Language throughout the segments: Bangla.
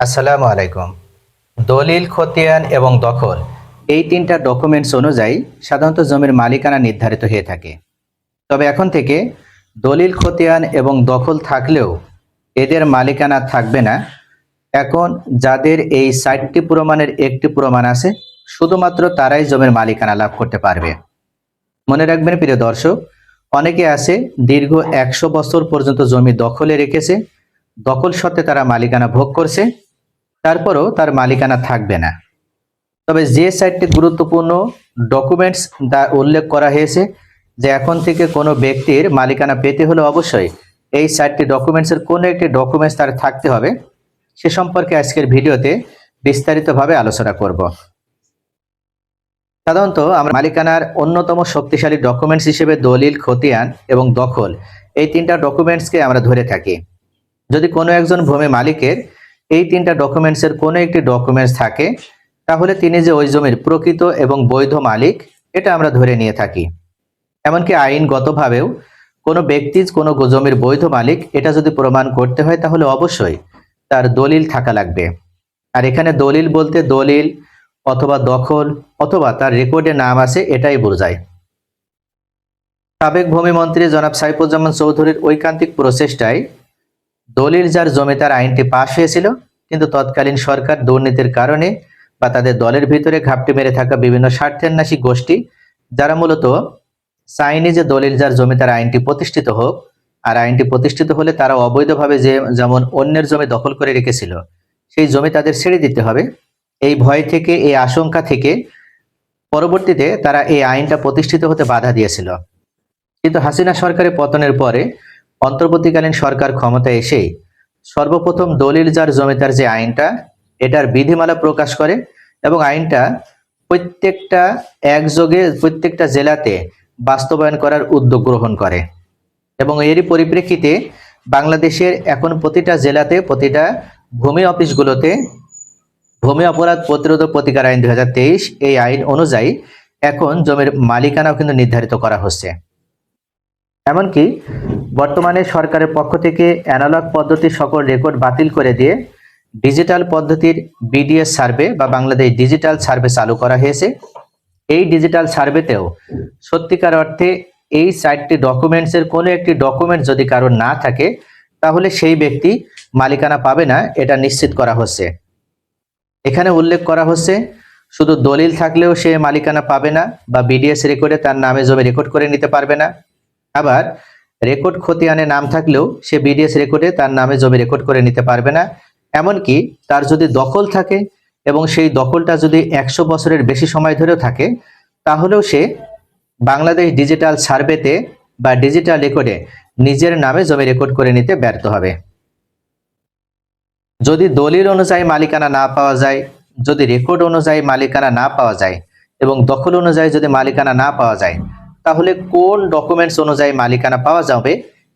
আসসালামু আলাইকুম। দলিল, খতিয়ান এবং দখল এই তিনটা ডকুমেন্টস অনুযায়ী সাধারণত জমির মালিকানা নির্ধারিত হয়ে থাকে। তবে এখন থেকে দলিল, খতিয়ান এবং দখল থাকলেও এদের মালিকানা থাকবে না। এখন যাদের এই সাইটটি প্রমাণের একটি প্রমাণ আছে, শুধুমাত্র তারাই জমির মালিকানা লাভ করতে পারবে। মনে রাখবেন, প্রিয় দর্শক, অনেকে আছে দীর্ঘ একশো বছর পর্যন্ত জমি দখলে রেখেছে। দখল সত্ত্বে তারা মালিকানা ভোগ করছে। তারপরও তার মালিকানা থাকবে না। তবে যে সাইটটি গুরুত্বপূর্ণ ডকুমেন্টস দা উল্লেখ করা হয়েছে যে এখন থেকে কোনো ব্যক্তির মালিকানা পেতে হলে অবশ্যই এই সাইটটি ডকুমেন্টসের কোনো একটি ডকুমেন্টস তার থাকতে হবে। সে সম্পর্কে আজকের ভিডিওতে বিস্তারিতভাবে আলোচনা করব। সাধারণত আমরা মালিকানার অন্যতম শক্তিশালী ডকুমেন্টস হিসেবে দলিল, খতিয়ান এবং দখল এই তিনটা ডকুমেন্টসকে আমরা ধরে থাকি। যদি কোনো একজন ভূমি মালিকের এই তিনটা ডকুমেন্টসের কোনো একটি ডকুমেন্টস থাকে, তাহলে তিনি যে ওই জমির প্রকৃত এবং বৈধ মালিক, এটা আমরা ধরে নিয়ে থাকি। এমনকি আইনগতভাবেও কোনো ব্যক্তি, কোনো জমির বৈধ মালিক, এটা যদি প্রমাণ করতে হয়, তাহলে অবশ্যই তার দলিল থাকা লাগবে। আর এখানে দলিল বলতে দলিল অথবা দখল অথবা তার রেকর্ডে নাম আছে, এটাই বোঝায়। সাবেক ভূমিমন্ত্রী জনাব সাইফুজ্জামান চৌধুরীর ঐকান্তিক প্রচেষ্টায় দলিল যার জমিদার আইনটি পাশ হয়েছিল, কিন্তু তৎকালীন সরকার দুর্নীতির কারণে বা তাদের দলের ভিতরে ঘাপটি মেরে থাকা বিভিন্ন স্বার্থেন্যাসী গোষ্ঠী, যারা মূলত চাইনি যে দলিল যার জমিদার আইনটি প্রতিষ্ঠিত হোক, আর আইনটি প্রতিষ্ঠিত হলে তারা অবৈধভাবে যে যেমন অন্যের জমি দখল করে রেখেছিল, সেই জমি তাদের ছেড়ে দিতে হবে। এই ভয় থেকে, এই আশঙ্কা থেকে পরবর্তীতে তারা এই আইনটা প্রতিষ্ঠিত হতে বাধা দিয়েছিল। কিন্তু হাসিনা সরকারের পতনের পরে অন্তর্বর্তীকালীন সরকার ক্ষমতায় এসেই সর্বপ্রথম দলিল যার জমিদার যে আইনটা, এটার বিধিমালা প্রকাশ করে এবং আইনটা প্রত্যেকটা একযোগে প্রত্যেকটা জেলাতে বাস্তবায়ন করার উদ্যোগ গ্রহণ করে। এবং এরই পরিপ্রেক্ষিতে বাংলাদেশের এখন প্রতিটা জেলাতে, প্রতিটা ভূমি অফিসগুলোতে ভূমি অপরাধ প্রতিরোধ প্রতিকার আইন দুই হাজার তেইশ এই আইন অনুযায়ী এখন জমির মালিকানাও কিন্তু নির্ধারিত করা হচ্ছে। এমনকি বর্তমানে সরকারের পক্ষ থেকে অ্যানালগ পদ্ধতির সকল রেকর্ড বাতিল করে দিয়ে ডিজিটাল পদ্ধতির বিডিএস সার্ভে বা বাংলাদেশ ডিজিটাল সার্ভে চালু করা হয়েছে। এই ডিজিটাল সার্ভেতেও সত্যিকার অর্থে এই সাইটটি ডকুমেন্টসের কোনো একটি ডকুমেন্ট যদি কারোর না থাকে, তাহলে সেই ব্যক্তি মালিকানা পাবে না, এটা নিশ্চিত করা হচ্ছে। এখানে উল্লেখ করা হচ্ছে, শুধু দলিল থাকলেও সে মালিকানা পাবে না বা বিডিএস রেকর্ডে তার নামে জমি রেকর্ড করে নিতে পারবে না। আবার রেকর্ড খতিয়ানে নাম থাকলেও সে বিডিএস রেকর্ডে তার নামে জমি রেকর্ড করে নিতে পারবে না। এমনকি তার যদি দখল থাকে এবং সেই দখলটা যদি একশো বছরের বেশি সময় ধরেও থাকে, তাহলেও সে বাংলাদেশ ডিজিটাল সার্ভেতে বা ডিজিটাল রেকর্ডে নিজের নামে জমি রেকর্ড করে নিতে ব্যর্থ হবে। যদি দলিল অনুযায়ী মালিকানা না পাওয়া যায়, যদি রেকর্ড অনুযায়ী মালিকানা না পাওয়া যায় এবং দখল অনুযায়ী যদি মালিকানা না পাওয়া যায় তাহলে কোন ডকুমেন্টস অনুযায়ী মালিকানা পাওয়া যাবে?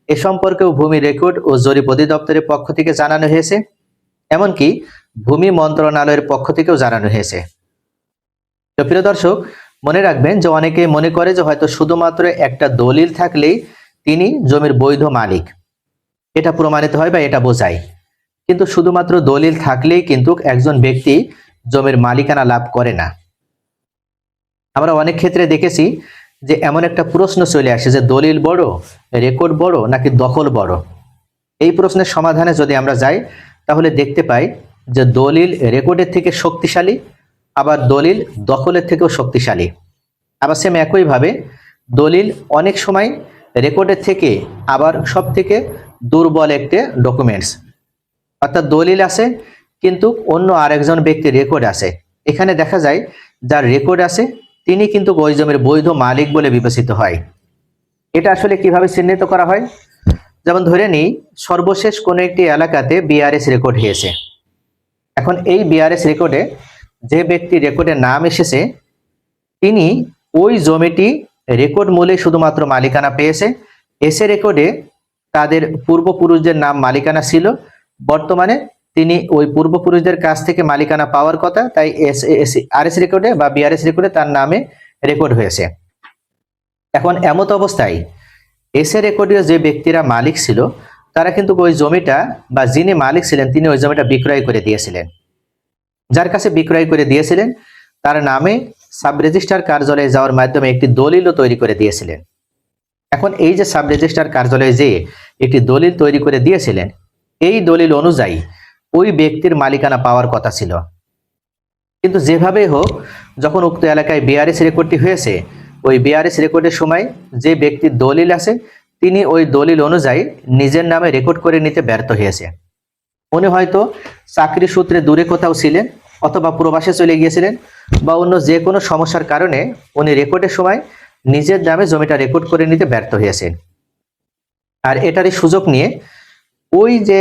এ সম্পর্কেও ভূমি রেকর্ড ও জরিপ অধিদপ্তরের পক্ষ থেকে জানানো হয়েছে। এমনকি ভূমি মন্ত্রণালয়ের পক্ষ থেকেও জানানো হয়েছে। তো প্রিয় দর্শক, মনে রাখবেন যে অনেকে মনে করে যে হয়তো শুধুমাত্র একটা দলিল থাকলেই তিনি জমির বৈধ মালিক। এটা প্রমাণিত হয় বা এটা বোঝায়। কিন্তু শুধুমাত্র দলিল থাকলেই কিন্তু একজন ব্যক্তি জমির মালিকানা লাভ করে না। আমরা অনেক ক্ষেত্রে দেখেছি যে এমন একটা প্রশ্ন চলে আসে যে দলিল বড় রেকর্ড বড় নাকি দখল বড়? এই প্রশ্নের সমাধানে যদি আমরা যাই, তাহলে দেখতে পাই যে দলিল রেকর্ডের থেকে শক্তিশালী, আবার দলিল দখলের থেকেও শক্তিশালী। আবার সেম একইভাবে দলিল অনেক সময় রেকর্ডের থেকে আবার সব থেকে দুর্বল একটি ডকুমেন্টস অর্থাৎ দলিল আছে, কিন্তু অন্য আরেকজন ব্যক্তির রেকর্ড আছে। এখানে দেখা যায়, যার রেকর্ড আছে তিনি কিন্তু ওই জমির বৈধ মালিক বলে বিবেচিত হয়। এটা আসলে কীভাবে চিহ্নিত করা হয়? যেমন ধরে নিই, সর্বশেষ কোনো একটি এলাকাতে বিআরএস রেকর্ড হয়েছে এখন এই বিআরএস রেকর্ডে যে ব্যক্তি রেকর্ডে নাম এসেছে, তিনি ওই জমিটি রেকর্ড মূলে শুধুমাত্র মালিকানা পেয়েছে। এসে রেকর্ডে তাদের পূর্বপুরুষদের নাম মালিকানা ছিল। বর্তমানে তিনি ওই পূর্বপুরুষদের কাছ থেকে মালিকানা পাওয়ার কথা, তাই এস এস আর এস রেকর্ডে বা বিআরএস রেকর্ডে তার নামে রেকর্ড হয়েছে। এখন এমত অবস্থায় এসে রেকর্ডীয় যে ব্যক্তিরা মালিক ছিল, তারা কিন্তু ওই জমিটা বা যিনি মালিক ছিলেন, তিনি ওই জমিটা বিক্রয় করে দিয়েছিলেন। যার কাছে বিক্রয় করে দিয়েছিলেন, তার নামে সাব রেজিস্ট্রার কার্যালয়ে যাওয়ার মাধ্যমে একটি দলিলও তৈরি করে দিয়েছিলেন। এখন এই যে সাব রেজিস্ট্রার কার্যালয়ে যে একটি দলিল তৈরি করে দিয়েছিলেন, এই দলিল অনুযায়ী ওই ব্যক্তির মালিকানা পাওয়ার কথা ছিল। কিন্তু যেভাবেই হোক, যখন উক্ত এলাকায় বিআরএস রেকর্ডটি হয়েছে, ওই বিআরএস রেকর্ডের সময় যে ব্যক্তির দলিল আছে, তিনি ওই দলিল অনুযায়ী নিজের নামে রেকর্ড করে নিতে ব্যর্থ হয়েছে। উনি হয়তো চাকরি সূত্রে দূরে কোথাও ছিলেন অথবা প্রবাসে চলে গিয়েছিলেন বা অন্য যে কোনো সমস্যার কারণে উনি রেকর্ডের সময় নিজের নামে জমিটা রেকর্ড করে নিতে ব্যর্থ হয়েছেন। আর এটারই সুযোগ নিয়ে ওই যে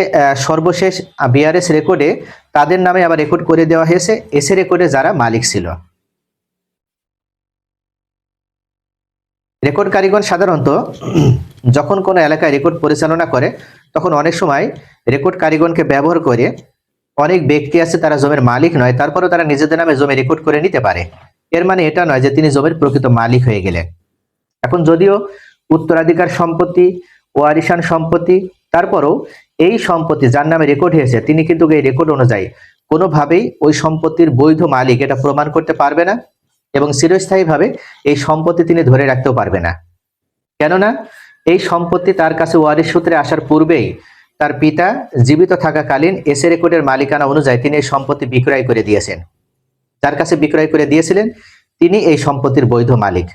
সর্বশেষ বিআরএস রেকর্ডে তাদের নামে আবার রেকর্ড করে দেওয়া হয়েছে। এসে রেকর্ডে যারা মালিক ছিল। রেকর্ড কারিগণ সাধারণত যখন কোনো এলাকায় রেকর্ড পরিচালনা করে, তখন অনেক সময় রেকর্ড কারিগণকে ব্যবহার করে অনেক ব্যক্তি আছে তারা জমির মালিক নয়, তারপরেও তারা নিজেদের নামে জমি রেকর্ড করে নিতে পারে। এর মানে এটা নয় যে তিনি জমির প্রকৃত মালিক হয়ে গেলেন। এখন যদিও উত্তরাধিকার সম্পত্তি, ওয়ারিশান সম্পত্তি তারপরও এই সম্পত্তি যার নামে রেকর্ড হয়েছে, তিনি কিন্তু এই রেকর্ড অনুযায়ী কোনোভাবেই ওই সম্পত্তির বৈধ মালিক এটা প্রমাণ করতে পারবে না এবং চিরস্থায়ীভাবে এই সম্পত্তি তিনি ধরে রাখতেও পারবে না। কেননা এই সম্পত্তি তার কাছে ওয়ারিশ সূত্রে আসার পূর্বেই তার পিতা জীবিত থাকাকালীন এসে রেকর্ডের মালিকানা অনুযায়ী তিনি এই সম্পত্তি বিক্রয় করে দিয়েছেন। যার কাছে বিক্রয় করে দিয়েছিলেন, তিনি এই সম্পত্তির বৈধ মালিক।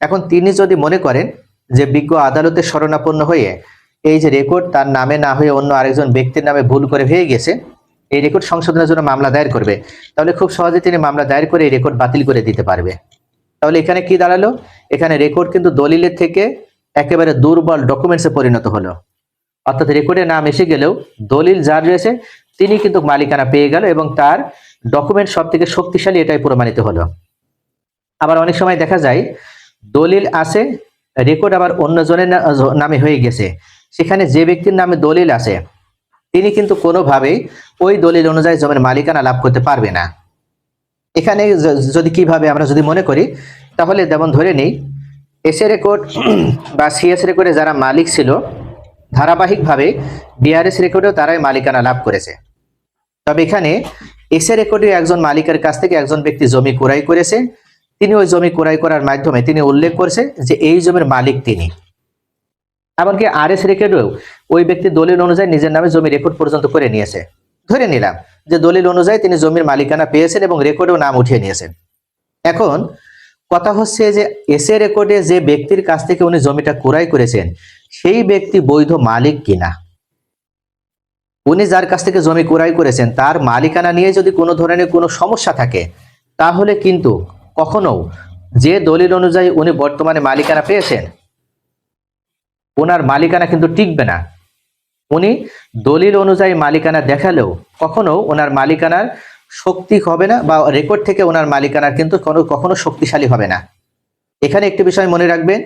এখন তিনি যদি মনে করেন যে বিজ্ঞ আদালতের শরণাপন্ন হয়ে এই যে রেকর্ড তার নামে না হয়ে অন্য আরেকজন ব্যক্তির নামে ভুল করে হয়ে গেছে, এই রেকর্ড সংশোধনের জন্য মামলা দায়ের করবে। তাহলে খুব সহজে তিনি মামলা দায়ের করে এই রেকর্ড বাতিল করে দিতে পারবে। তাহলে এখানে কি দাঁড়াল? এখানে রেকর্ড কিন্তু দলিলের থেকে একেবারে দুর্বল ডকুমেন্টসে পরিণত হলো। অর্থাৎ রেকর্ডে নাম এসে গেলেও দলিল যার রয়েছে, তিনি কিন্তু মালিকানা পেয়ে গেল এবং তার ডকুমেন্ট সব থেকে শক্তিশালী এটাই প্রমাণিত হলো। আবার অনেক সময় দেখা যায়, দলিল আছে রেকর্ড আবার অন্যজনের নামে হয়ে গেছে। সেখানে যে ব্যক্তির নামে দলিল আছে, তিনি কিন্তু কোনোভাবেই ওই দলিল অনুযায়ী জমির মালিকানা লাভ করতে পারবে না। এখানে যদি কীভাবে আমরা যদি মনে করি, তাহলে যেমন ধরে নিই এসএ রেকর্ড বা সিএস রেকর্ডে যারা মালিক ছিল, ধারাবাহিকভাবে বিআরএস রেকর্ডেও তারাই মালিকানা লাভ করেছে। তবে এখানে এসএ রেকর্ডে একজন মালিকের কাছ থেকে একজন ব্যক্তি জমি ক্রয় করেছে, তিনি ওই জমি ক্রয় করার মাধ্যমে তিনি উল্লেখ করছে যে এই জমির মালিক তিনি। এমনকি আর এস রেকর্ডেও ওই ব্যক্তি দলিল অনুযায়ী নিজের নামে জমি রেকর্ড পর্যন্ত করে নিয়েছে। ধরে নিলাম যে দলিল অনুযায়ী তিনি জমির মালিকানা পেয়েছেন এবং রেকর্ডেও নাম উঠিয়ে নিয়েছেন। এখন কথা হচ্ছে যে এসএ রেকর্ডে যে ব্যক্তির কাছ থেকে উনি জমিটা ক্রয় করেছেন, সেই ব্যক্তি বৈধ মালিক কিনা? উনি যার কাছ থেকে জমি ক্রয় করেছেন, তার মালিকানা নিয়ে যদি কোনো ধরনের কোনো সমস্যা থাকে, তাহলে কিন্তু কখনো যে দলিল অনুযায়ী উনি বর্তমানে মালিকানা পেয়েছেন ওনার মালিকানা কিন্তু টিকবে না। উনি দলিল অনুযায়ী মালিকানা দেখালেও কখনো ওনার মালিকানার শক্তি হবে না বা রেকর্ড থেকে ওনার মালিকানার কিন্তু কোনো, কখনো শক্তিশালী হবে না। এখানে একটি বিষয় মনে রাখবেন,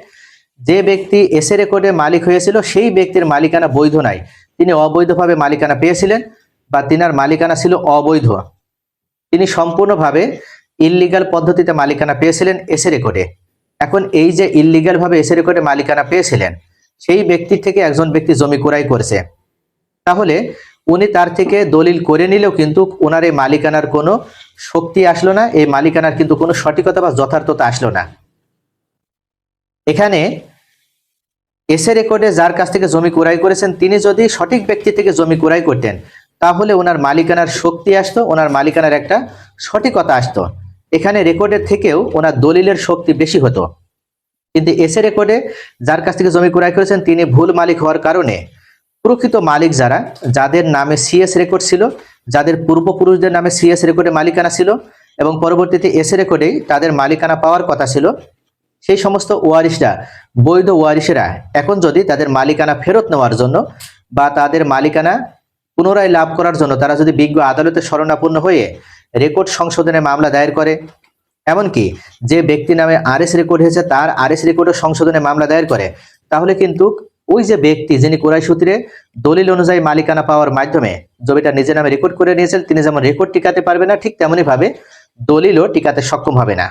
যে ব্যক্তি এসে রেকর্ডে মালিক হয়েছিল, সেই ব্যক্তির মালিকানা বৈধ নাই। তিনি অবৈধভাবে মালিকানা পেয়েছিলেন বা তিনার মালিকানা ছিল অবৈধ। তিনি সম্পূর্ণভাবে ইললিগাল পদ্ধতিতে মালিকানা পেয়েছিলেন এসে রেকর্ডে এখন এই যে ইললিগাল ভাবে এসে রেকর্ডে মালিকানা পেয়েছিলেন সেই ব্যক্তির থেকে একজন ব্যক্তি জমি ক্রয় করেছে। তাহলে উনি তার থেকে দলিল করে নিলেও কিন্তু ওনার এই মালিকানার কোনো শক্তি আসলো না, এই মালিকানার কিন্তু কোনো সঠিকতা বা যথার্থতা আসলো না। এখানে এসে রেকর্ডে যার কাছ থেকে জমি ক্রয় করেছেন, তিনি যদি সঠিক ব্যক্তি থেকে জমি ক্রয় করতেন, তাহলে ওনার মালিকানার শক্তি আসতো ওনার মালিকানার একটা সঠিকতা আসতো। এখানে রেকর্ডের থেকেও ওনার দলিলের শক্তি বেশি হতো। কিন্তু এসে রেকর্ডে যার কাছ থেকে জমি ক্রয় করেছেন, তিনি ভুল মালিক হওয়ার কারণে প্রকৃত মালিক যারা, যাদের নামে সিএস রেকর্ড ছিল, যাদের পূর্বপুরুষদের নামে সিএস রেকর্ডে মালিকানা ছিল এবং পরবর্তীতে এসে রেকর্ডে তাদের মালিকানা পাওয়ার কথা ছিল, সেই সমস্ত ওয়ারিশরা, বৈধ ওয়ারিশেরা এখন যদি তাদের মালিকানা ফেরত নেওয়ার জন্য বা তাদের মালিকানা পুনরায় লাভ করার জন্য তারা যদি বিজ্ঞ আদালতে শরণাপন্ন হয়ে রেকর্ড সংশোধনে মামলা দায়ের করে এমনকি যে ব্যক্তি নামে আরএস রেকর্ড হয়েছে, তার আরএস রেকর্ডের সংশোধনে মামলা দায়ের করে। তাহলে কিন্তু ওই যে ব্যক্তি যিনি কোরআই সূত্রে দলিল অনুযায়ী মালিকানা পাওয়ার মাধ্যমে জমিটা নিজের নামে রেকর্ড করে নিয়েছেন, তিনি যেমন রেকর্ড টিকাতে পারবে না, ঠিক তেমনি ভাবে দলিলও টিকাতে সক্ষম হবে না।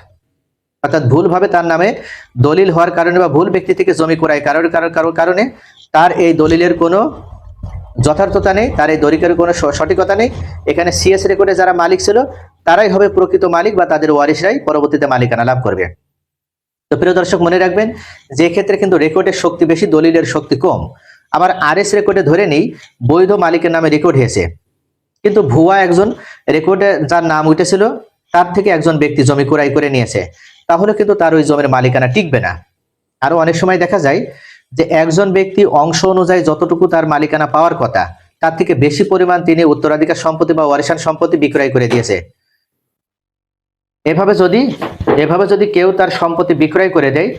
অর্থাৎ ভুলভাবে তার নামে দলিল হওয়ার কারণে বা ভুল ব্যক্তি থেকে জমি ক্রয় কারোর কারোর কারণে তার এই দলিলের কোনো যথার্থতা নেই, তার এই দলিলের কোনো সঠিকতা নেই। এখানে সিএস রেকর্ডে যারা মালিক ছিল তারাই হবে প্রকৃত মালিক বা তাদের ওয়ারিশরাই পরবর্তীতে মালিকানা লাভ করবে। তো প্রিয় দর্শক, মনে রাখবেন, যে ক্ষেত্রে কিন্তু রেকর্ডের শক্তি বেশি, দলিলের শক্তি কম। আবার আরএস রেকর্ডে ধরে নেই, বৈধ মালিকের নামে রেকর্ড হয়েছে। কিন্তু ভুয়া একজন রেকর্ডে যার নাম উঠেছিল, তার থেকে একজন ব্যক্তি জমি ক্রয় করে নিয়েছে। তাহলে কিন্তু তার ওই জমির মালিকানা টিকবে না। আরও অনেক সময় দেখা যায় যে একজন ব্যক্তি অংশ অনুযায়ী যতটুকু তার মালিকানা পাওয়ার কথা, তার থেকে বেশি পরিমাণ তিনি উত্তরাধিকার সম্পত্তি বা ওয়ারিশান সম্পত্তি বিক্রয় করে দিয়েছে। এভাবে যদি এভাবে যদি কেউ তার সম্পত্তি বিক্রয় করে দেয়,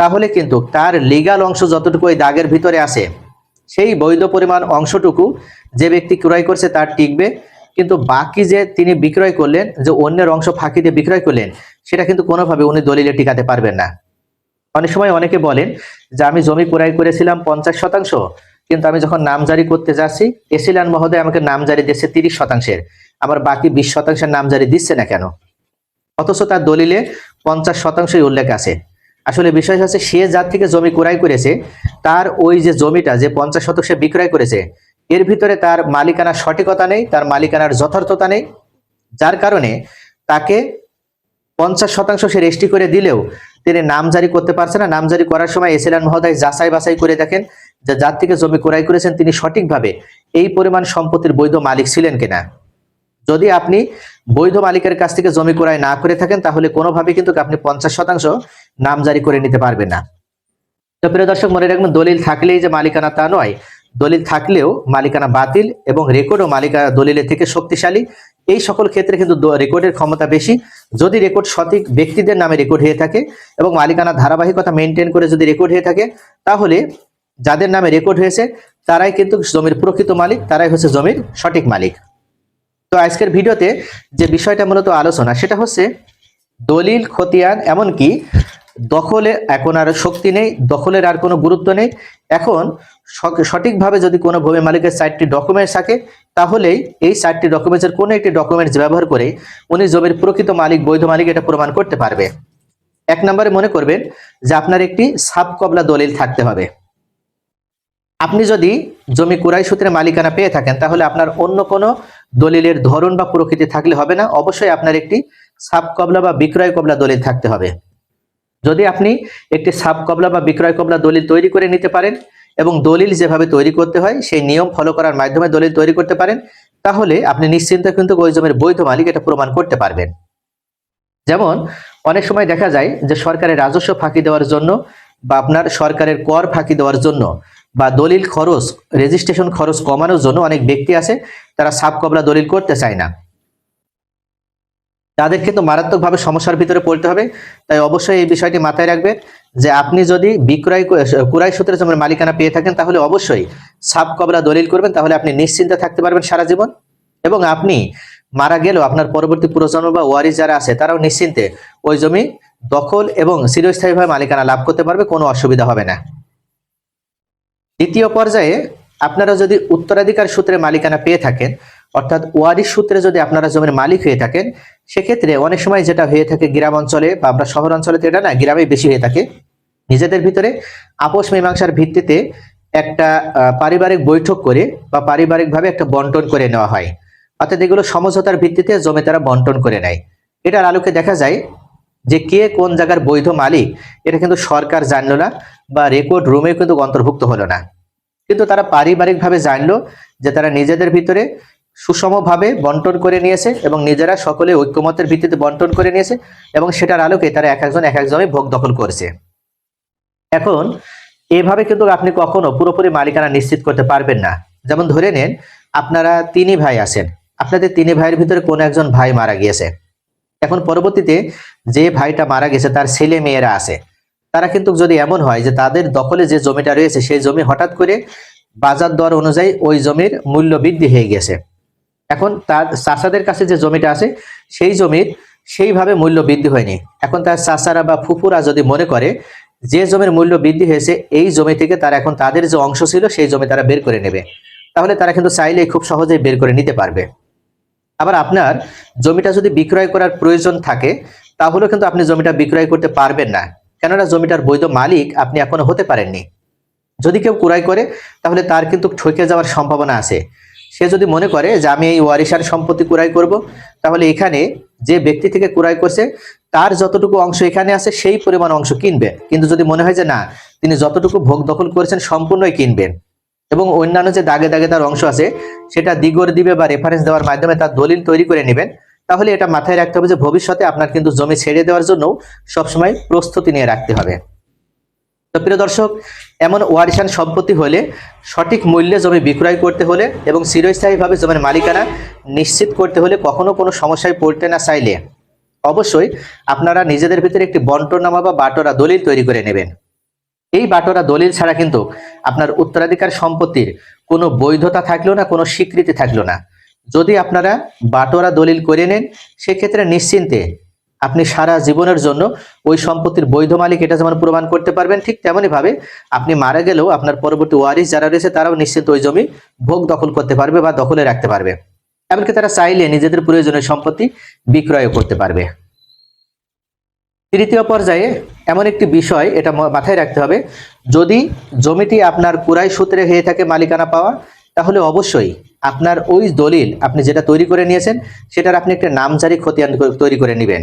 তাহলে কিন্তু তার লিগাল অংশ যতটুকু ওই দাগের ভিতরে আছে, সেই বৈধ পরিমাণ অংশটুকু যে ব্যক্তি ক্রয় করছে তার টিকবে। কিন্তু বাকি যে তিনি বিক্রয় করলেন, যে অন্যের অংশ ফাঁকি দিয়ে বিক্রয় করলেন, সেটা কিন্তু কোনোভাবে উনি দলিলে টিকাতে পারবেন না। অনেক সময় অনেকে বলেন যে, আমি জমি ক্রয় করেছিলাম পঞ্চাশ শতাংশ, কিন্তু আমি যখন নামজারি করতে যাচ্ছি, এসিলান মহোদয় আমাকে নামজারি দিচ্ছে তিরিশ শতাংশের। আমার বাকি বিশ শতাংশের নামজারি দিচ্ছে না কেন? অথচ তার দলিলে পঞ্চাশ শতাংশই উল্লেখ আছে। আসলে বিষয় হচ্ছে, সে যার থেকে জমি ক্রয় করেছে, তার ওই যে জমিটা যে পঞ্চাশ শতাংশে বিক্রয় করেছে, এর ভিতরে তার মালিকানার সঠিকতা নেই, তার মালিকানার যথার্থতা নেই। যার কারণে তাকে পঞ্চাশ শতাংশ সে রেজিস্ট্রি করে দিলেও তিনি নামজারি করতে পারছে না। নামজারি করার সময় এসএলএন মহোদয় যাচাই বাছাই করে দেখেন যে যার থেকে জমি ক্রয় করেছেন তিনি সঠিকভাবে এই পরিমাণ সম্পত্তির বৈধ মালিক ছিলেন কিনা। যদি আপনি বৈধ মালিকের কাছ থেকে জমি ক্রয় না করে থাকেন, তাহলে কোনোভাবে কিন্তু আপনি পঞ্চাশ শতাংশ নাম জারি করে নিতে পারবেন না। তো প্রিয় দর্শক, মনে রাখবেন, দলিল থাকলেই যে মালিকানা তা নয়। দলিল থাকলেও মালিকানা বাতিল এবং রেকর্ডও মালিকানা দলিলের থেকে শক্তিশালী। এই সকল ক্ষেত্রে কিন্তু রেকর্ডের ক্ষমতা বেশি। যদি রেকর্ড সঠিক ব্যক্তিদের নামে রেকর্ড হয়ে থাকে এবং মালিকানা ধারাবাহিকতা মেনটেন করে যদি রেকর্ড হয়ে থাকে, তাহলে যাদের নামে রেকর্ড হয়েছে, তারাই কিন্তু জমির প্রকৃত মালিক, তারাই হচ্ছে জমির সঠিক মালিক। তো আজকের ভিডিওতে যে বিষয়টা মূলত আলোচনা, সেটা হচ্ছে দলিল, খতিয়ান, এমনকি দখলে এখন আর শক্তি নেই, দখলের আর কোনো গুরুত্ব নেই। এখন সঠিকভাবে যদি কোনো ভূমি মালিকের চারটি ডকুমেন্টস থাকে, তাহলেই এই চারটি ডকুমেন্টসের কোনো একটি ডকুমেন্টস ব্যবহার করে উনি জমির প্রকৃত মালিক, বৈধ মালিক এটা প্রমাণ করতে পারবে। এক নম্বরে মনে করবেন যে আপনার একটি সাব কবলা দলিল থাকতে হবে। আপনি যদি জমি কুরাই সূত্রে মালিকানা পেয়ে থাকেন, তাহলে আপনার অন্য কোনো দলিলের ধরন বা প্রকৃতি থাকলে হবে না। অবশ্যই আপনার একটি সাব কবলা বা বিক্রয় কবলা দলিল থাকতে হবে। যদি আপনি একটি সাব কবলা বা বিক্রয় কবলা দলিল তৈরি করে নিতে পারেন এবং দলিল যেভাবে তৈরি করতে হয়, সেই নিয়ম ফলো করার মাধ্যমে দলিল তৈরি করতে পারেন, তাহলে আপনি নিশ্চিন্তে কিন্তু ওই জমির বৈধ মালিক এটা প্রমাণ করতে পারবেন। যেমন, অনেক সময় দেখা যায় যে সরকারের রাজস্ব ফাঁকি দেওয়ার জন্য বা আপনার সরকারের কর ফাঁকি দেওয়ার জন্য বা দলিল খরচ রেজিস্ট্রেশন খরচ কমানোর জন্য অনেক ব্যক্তি আছে, তারা সাব কবলা দলিল করতে চায় না। তাদের কিন্তু মারাত্মকভাবে সমস্যার ভিতরে পড়তে হবে। তাই অবশ্যই এই বিষয়টি মাথায় রাখবেন যে আপনি যদি বিক্রয় কুরাই সূত্রে জমির মালিকানা পেয়ে থাকেন, তাহলে অবশ্যই সাব কবলা দলিল করবেন, তাহলে আপনি নিশ্চিন্তে থাকতে পারবেন সারা জীবন। এবং আপনি মারা গেলেও আপনার পরবর্তী প্রজন্ম বা ওয়ারিস যারা আছে, তারাও নিশ্চিন্তে ওই জমি দখল এবং চিরস্থায়ীভাবে মালিকানা লাভ করতে পারবে, কোনো অসুবিধা হবে না। দ্বিতীয় পর্যায়ে আপনারা যদি উত্তরাধিকার সূত্রে মালিকানা পেয়ে থাকেন, অর্থাৎ ওয়ারিশ সূত্রে যদি আপনারা জমির মালিক হয়ে থাকেন, সেক্ষেত্রে অনেক সময় যেটা হয়ে থাকে গ্রাম অঞ্চলে বা আমরা শহর অঞ্চলে এটা না গ্রামে বেশি হয়ে থাকে। নিজেদের ভিতরে আপোষ মীমাংসার ভিত্তিতে একটা পারিবারিক বৈঠক করে বা পারিবারিকভাবে একটা বন্টন করে নেওয়া হয়। অর্থাৎ এগুলো সমঝোতার ভিত্তিতে জমি তারা বন্টন করে নেয়। এটার আলোকে দেখা যায় যে কে কোন জায়গার বৈধ মালিক, এটা কিন্তু সরকার জানলো না বা রেকর্ড রুমে কিন্তু অন্তর্ভুক্ত হলো না। কিন্তু তারা পারিবারিকভাবে জানলো যে তারা নিজেদের ভিতরে সুষমভাবে বন্টন করে নিয়েছে এবং নিজেরা সকলে ঐক্যমতের ভিত্তিতে বন্টন করে নিয়েছে এবং সেটার আলোকে তারা এক একজন এক এক জমি ভোগ দখল করেছে। এখন, এভাবে কিন্তু আপনি কখনো পুরোপুরি মালিকানা নিশ্চিত করতে পারবেন না। যেমন ধরে নেন, আপনারা তিনি ভাই আছেন। আপনাদের তিনি ভাইয়ের ভিতরে কোন একজন ভাই মারা গিয়েছে। এখন পরবর্তীতে যে ভাইটা মারা গেছে, তার ছেলে মেয়েরা আছে। তারা কিন্তু যদি এমন হয় যে তাদের দখলে যে জমিটা রয়েছে, সেই জমি হঠাৎ করে বাজার দর অনুযায়ী ওই জমির মূল্য বৃদ্ধি হয়ে গেছে। এখন তার চাষাদের কাছে যে জমিটা আছে, সেই জমির সেইভাবে মূল্য বৃদ্ধি হয়নি। এখন তার চাষারা বা ফুফুরা যদি মনে করে যে জমির মূল্য বৃদ্ধি হয়েছে, এই জমি থেকে তারা এখন তাদের যে অংশ ছিল, সেই জমি তারা বের করে নেবে। তাহলে তারা কিন্তু চাইলেই খুব সহজেই বের করে নিতে পারবে। আবার আপনার জমিটা যদি বিক্রয় করার প্রয়োজন থাকে, তাহলেও কিন্তু আপনি জমিটা বিক্রয় করতে পারবেন না। কেননা জমিটার বৈধ মালিক আপনি এখনও হতে পারেননি। যদি কেউ ক্রয় করে, তাহলে তার কিন্তু ঠকে যাওয়ার সম্ভাবনা আছে। সে যদি মনে করে যে আমি এই ওয়ারিশার সম্পত্তি ক্রয় করব, তাহলে এখানে যে ব্যক্তি থেকে ক্রয় করছে, তার যতটুকু অংশ এখানে আছে, সেই পরিমাণ অংশ কিনবে। কিন্তু যদি মনে হয় যে না, তিনি যতটুকু ভোগ দখল করেছেন, সম্পূর্ণই কিনবেন। এবং অন্যান্য যে দাগে দাগে তার অংশ আছে, সেটা দিগর দিবে বা রেফারেন্স দেওয়ার মাধ্যমে তার দলিল তৈরি করে নেবেন। তাহলে এটা মাথায় রাখতে হবে যে ভবিষ্যতে আপনার কিন্তু জমি ছেড়ে দেওয়ার জন্য সবসময় প্রস্তুতি নিয়ে রাখতে হবে। তো প্রিয় দর্শক, এমন ওয়ারিশান সম্পত্তি হলে সঠিক মূল্যে জমি বিক্রয় করতে হলে এবং চিরস্থায়ীভাবে জমির মালিকানা নিশ্চিত করতে হলে কখনো কোনো সমস্যায় পড়তে না চাইলে অবশ্যই আপনারা নিজেদের ভিতরে একটি বন্টনামা বা বাটোরা দলিল তৈরি করে নেবেন। এই বাটোরা দলিল ছাড়া কিন্তু আপনার উত্তরাধিকার সম্পত্তির কোনো বৈধতা থাকল না, কোনো স্বীকৃতি থাকল না। যদি আপনারা বাটোরা দলিল করে নেন, সেক্ষেত্রে নিশ্চিন্তে আপনি সারা জীবনের জন্য ওই সম্পত্তির বৈধ মালিক এটা যেমন প্রমাণ করতে পারবেন, ঠিক তেমনই ভাবে আপনি মারা গেলেও আপনার পরবর্তী ওয়ারিস যারা রয়েছে, তারাও নিশ্চিন্ত ওই জমি ভোগ দখল করতে পারবে বা দখলে রাখতে পারবে। এমনকি তারা চাইলে নিজেদের প্রয়োজনীয় সম্পত্তি বিক্রয় করতে পারবে। তৃতীয় পর্যায়ে এমন একটি বিষয় এটা মাথায় রাখতে হবে। যদি জমিটি আপনার কুরাই সূত্রে হয়ে থাকে মালিকানা পাওয়া, তাহলে অবশ্যই আপনার ওই দলিল আপনি যেটা তৈরি করে নিয়েছেন, সেটার আপনি একটা নামজারি খতিয়ান তৈরি করে নেবেন।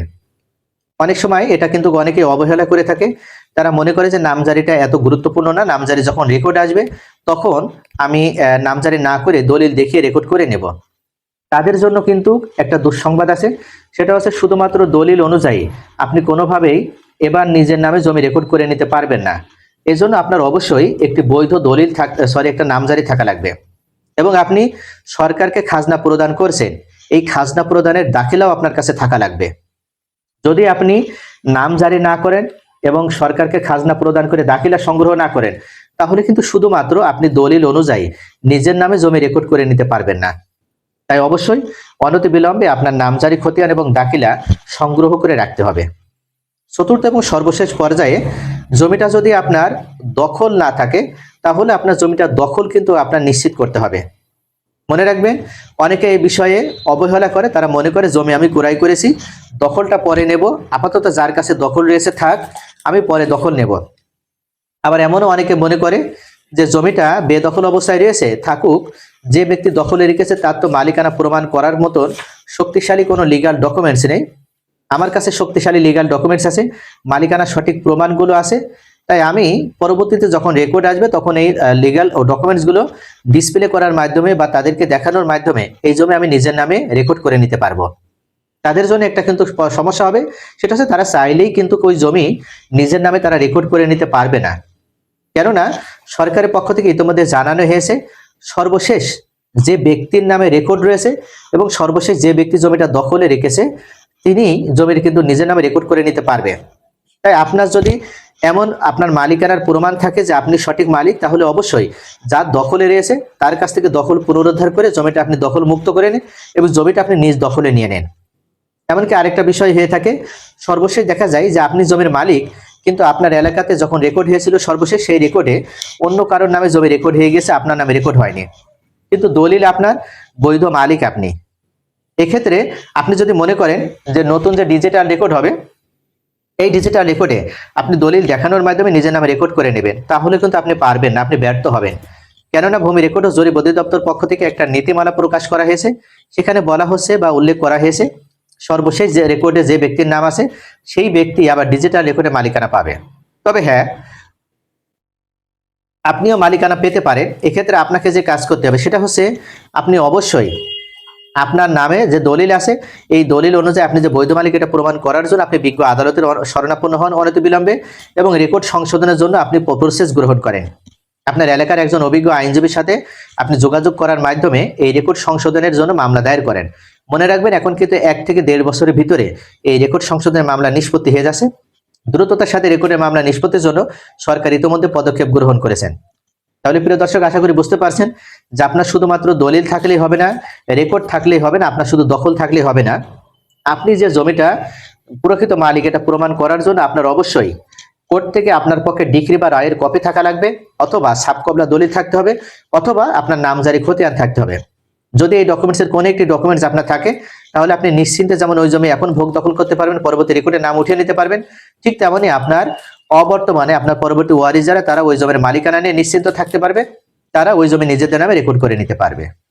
অনেক সময় এটা কিন্তু অনেকে অবহেলা করে থাকে। তারা মনে করে যে নামজারিটা এত গুরুত্বপূর্ণ না নামজারি যখন রেকর্ড আসবে, তখন আমি নামজারি না করে দলিল দেখিয়ে রেকর্ড করে নেব। তাদের জন্য কিন্তু একটা দুঃসংবাদ আছে। সেটা হচ্ছে শুধুমাত্র দলিল অনুযায়ী আপনি কোনোভাবেই এবার নিজের নামে জমি রেকর্ড করে নিতে পারবেন না। এজন্য আপনার অবশ্যই একটি বৈধ দলিল থাক সরি একটা নামজারি থাকা লাগবে। এবং আপনি সরকারকে খাজনা প্রদান করছেন, এই খাজনা প্রদানের দাখিলাও আপনার কাছে থাকা লাগবে। যদি আপনি নাম জারি না করেন এবং সরকারকে খাজনা প্রদান করে দাখিলা সংগ্রহ না করেন, তাহলে কিন্তু শুধুমাত্র আপনি দলিল অনুযায়ী নিজের নামে জমি রেকর্ড করে নিতে পারবেন না। তাই অবশ্যই অনতি বিলম্বে আপনার নামজারি, খতিয়ান এবং দাখিলা সংগ্রহ করে রাখতে হবে। চতুর্থ এবং সর্বশেষ পর্যায়ে জমিটা যদি আপনার দখল না থাকে, তাহলে আপনার জমিটা দখল কিন্তু আপনার নিশ্চিত করতে হবে। মনে রাখবেন অনেকে এই বিষয়ে অবহেলা করে, তারা মনে করে, জমি আমি ক্রয় করেছি, দখলটা পরে নেব, আপাতত যার কাছে দখল রয়েছে থাক, আমি পরে দখল নেব। আবার এমনও অনেকে মনে করে যে জমিটা বেদখল অবস্থায় রয়েছে, থাকুক, যে ব্যক্তি দখলে রেখেছে, তার তো মালিকানা প্রমাণ করার মতন শক্তিশালী কোনো লিগাল ডকুমেন্টস নেই। আমার কাছে শক্তিশালী লিগাল ডকুমেন্টস আছে মালিকানা সঠিক প্রমাণগুলো আছে। তাই আমি পরবর্তীতে যখন রেকর্ড আসবে, তখন এই লিগাল ও ডকুমেন্টসগুলো ডিসপ্লে করার মাধ্যমে বা তাদেরকে দেখানোর মাধ্যমে এই জমি আমি নিজের নামে রেকর্ড করে নিতে পারব। তাদের জন্য একটা কিন্তু সমস্যা হবে, সেটা হচ্ছে তারা চাইলেই কিন্তু ওই জমি নিজের নামে তারা রেকর্ড করে নিতে পারবে না। কেননা, সরকারের পক্ষ থেকে ইতিমধ্যে জানানো হয়েছে, সর্বশেষ যে ব্যক্তির নামে রেকর্ড রয়েছে এবং সর্বশেষ যে ব্যক্তি জমিটা দখলে রেখেছে তিনি জমির কিন্তু নিজের নামে রেকর্ড করে নিতে পারবে। তাই আপনার যদি এমন আপনার মালিকানার প্রমাণ থাকে যে আপনি সঠিক মালিক, তাহলে অবশ্যই যার দখলে রয়েছে, তার কাছ থেকে দখল পুনরুদ্ধার করে জমিটা আপনি দখল মুক্ত করে নিন এবং জমিটা আপনি নিজ দখলে নিয়ে নেন। এমনকি আরেকটা বিষয় হয়ে থাকে, সর্বশেষ দেখা যায় যে আপনি জমির মালিক, কিন্তু আপনার এলাকাতে যখন রেকর্ড হয়েছিল সর্বশেষ, সেই রেকর্ডে অন্য কারোর নামে জমি রেকর্ড হয়ে গেছে, আপনার নামে রেকর্ড হয়নি। কিন্তু দলিল আপনার, বৈধ মালিক আপনি। এক্ষেত্রে আপনি যদি মনে করেন যে নতুন যে ডিজিটাল রেকর্ড হবে এই ডিজিটাল রেকর্ডে আপনি দলিল দেখানোর মাধ্যমে নিজের নামে রেকর্ড করে নেবেন। তাহলে কিন্তু আপনি পারবেন না আপনি ব্যর্থ হবেন। কেননা ভূমি রেকর্ড ও জরিপ অধিদপ্তর পক্ষ থেকে একটা নীতিমালা প্রকাশ করা হয়েছে। সেখানে বলা হচ্ছে বা উল্লেখ করা হয়েছে সর্বশেষ যে রেকর্ডে যে ব্যক্তির নাম আছে সেই ব্যক্তি আবার ডিজিটাল রেকর্ডে মালিকানা পাবে। তবে হ্যাঁ আপনিও মালিকানা পেতে পারেন। এক্ষেত্রে আপনাকে যে কাজ করতে হবে সেটা হচ্ছে আপনি অবশ্যই আপনার নামে যে দলিল আছে, এই দলিল অনুযায়ী আপনি যে বৈধ মালিক এটা প্রমাণ করার জন্য আপনি বিজ্ঞ আদালতের শরণাপন্ন হন বিলম্বে এবং রেকর্ড সংশোধনের জন্য আপনি প্রসেস গ্রহণ করেন। আপনার এলাকার একজন অভিজ্ঞ আইনজীবীর সাথে আপনি যোগাযোগ করার মাধ্যমে এই রেকর্ড সংশোধনের জন্য মামলা দায়ের করেন। মনে রাখবেন, এখন কিন্তু এক থেকে দেড় বছরের ভিতরে এই রেকর্ড সংশোধনের মামলা নিষ্পত্তি হয়ে যাচ্ছে। দ্রুততার সাথে রেকর্ডের মামলা নিষ্পত্তির জন্য সরকার ইতিমধ্যে পদক্ষেপ গ্রহণ করেছেন। তাহলে প্রিয় দর্শক, আশা করি বুঝতে পারছেন যে আপনার শুধুমাত্র দলিল থাকলেই হবে না রেকর্ড থাকলেই হবে না, আপনার শুধু দখল থাকলেই হবে না। আপনি যে জমিটা, প্রকৃত মালিক এটা প্রমাণ করার জন্য আপনার অবশ্যই কোর্ট থেকে আপনার পক্ষে ডিগ্রি বা রায়ের কপি থাকা লাগবে, অথবা সাবকবলা দলিল থাকতে হবে, অথবা আপনার নামজারি খতিয়ান থাকতে হবে। যদি এই ডকুমেন্টসের কোনো একটি ডকুমেন্টস আপনার থাকে, তাহলে আপনি নিশ্চিন্তে যেমন ওই জমি এখন ভোগ দখল করতে পারবেন, পরবর্তী রেকর্ডে নাম উঠিয়ে নিতে পারবেন, ঠিক তেমনই আপনার অবর্তমানে আপনার পরবর্তী ওয়ারিস যারা, তারা ওই জমির মালিকানা নিয়ে নিশ্চিন্ত থাকতে পারবে। তারা ওই জমি নিজেদের নামে রেকর্ড করে নিতে পারবে।